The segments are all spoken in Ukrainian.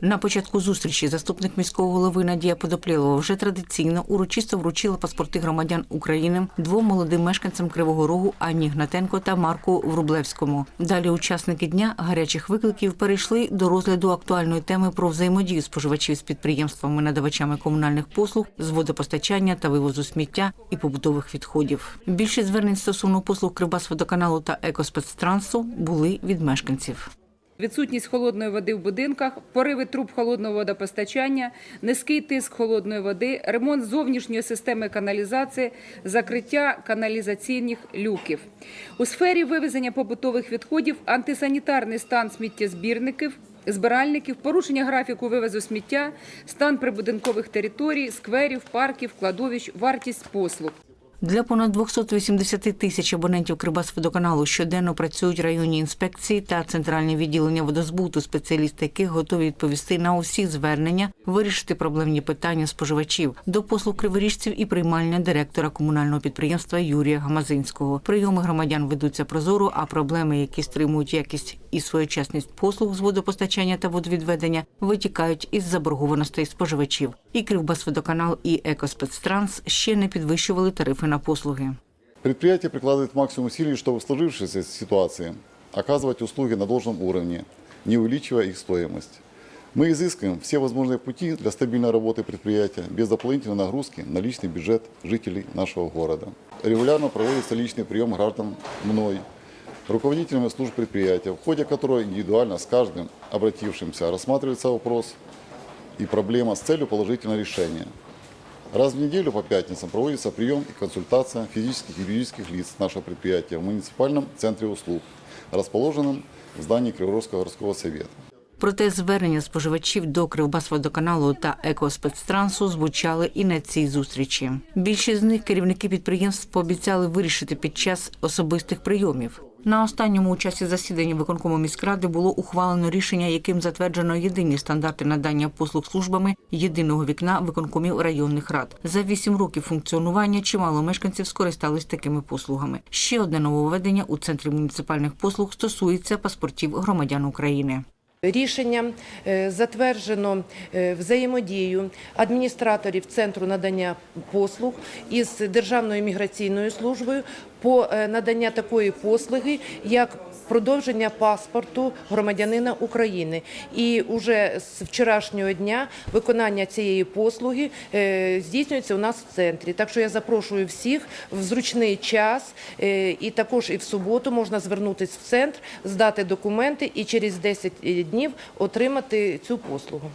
На початку зустрічі заступник міського голови Надія Подоплєлова вже традиційно урочисто вручила паспорти громадян України двом молодим мешканцям Кривого Рогу Анні Гнатенко та Марку Врублевському. Далі учасники дня гарячих викликів перейшли до розгляду актуальної теми про взаємодію споживачів з підприємствами, надавачами комунальних послуг з водопостачання та вивозу сміття і побутових відходів. Більшість звернень стосовно послуг Кривбасводоканалу та Екоспецтрансу були від мешканців. Відсутність холодної води в будинках, пориви труб холодного водопостачання, низький тиск холодної води, ремонт зовнішньої системи каналізації, закриття каналізаційних люків. У сфері вивезення побутових відходів антисанітарний стан сміттєзбірників, збиральників, порушення графіку вивезу сміття, стан прибудинкових територій, скверів, парків, кладовищ, вартість послуг. Для понад 280 тисяч абонентів Кривбасводоканалу щоденно працюють районні інспекції та центральні відділення водозбуту, спеціалісти яких готові відповісти на усі звернення, вирішити проблемні питання споживачів до послуг криворіжців і приймальня директора комунального підприємства Юрія Гамазинського. Прийоми громадян ведуться прозоро, а проблеми, які стримують якість і своєчасність послуг з водопостачання та водовідведення, витікають із заборгованостей споживачів. І Кривбасводоканал, і Екоспецтранс ще не підвищували тарифи на послуги. Предприятие прикладывает максимум усилий, чтобы в сложившейся ситуации оказывать услуги на должном уровне, не увеличивая их стоимость. Мы изыскиваем все возможные пути для стабильной работы предприятия без дополнительной нагрузки на личный бюджет жителей нашего города. Регулярно проводится личный прием граждан мной, руководителями служб предприятия, в ходе которого индивидуально с каждым обратившимся рассматривается вопрос и проблема с целью положительного решения. Раз в неделю по пятницам проводится прием и консультация физических и юридических лиц нашего предприятия в муниципальном центре услуг, расположенном в здании Криворожского городского совета. Проте звернення споживачів до Кривбасводоканалу та Екоспецтрансу звучали і на цій зустрічі. Більшість з них керівники підприємств пообіцяли вирішити під час особистих прийомів. На останньому часі засідання виконкому міськради було ухвалено рішення, яким затверджено єдині стандарти надання послуг службами єдиного вікна виконкомів районних рад. За вісім років функціонування чимало мешканців скористались такими послугами. Ще одне нововведення у центрі муніципальних послуг стосується паспортів громадян України. Рішенням е, затверджено е, взаємодію адміністраторів Центру надання послуг із Державною міграційною службою по е, надання такої послуги, як продовження паспорту громадянина України. І уже з вчорашнього дня виконання цієї послуги здійснюється у нас в центрі. Так що я запрошую всіх в зручний час і також і в суботу можна звернутися в центр, здати документи і через 10 днів отримати цю послугу.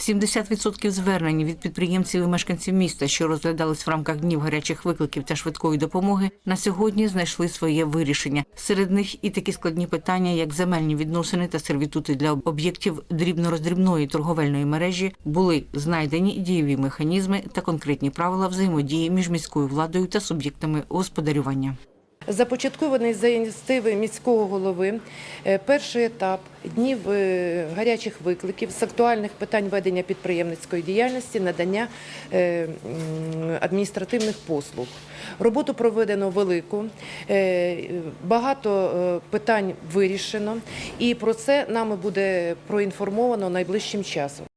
70% звернень від підприємців і мешканців міста, що розглядались в рамках днів гарячих викликів та швидкої допомоги, на сьогодні знайшли своє вирішення. Серед них і такі складні питання, як земельні відносини та сервітути для об'єктів дрібно-роздрібної торговельної мережі, були знайдені дієві механізми та конкретні правила взаємодії між міською владою та суб'єктами господарювання. Започаткований за ініціативи міського голови е, перший етап днів е, гарячих викликів з актуальних питань ведення підприємницької діяльності, надання е, адміністративних послуг. Роботу проведено велику, багато питань вирішено, і про це нами буде проінформовано найближчим часом.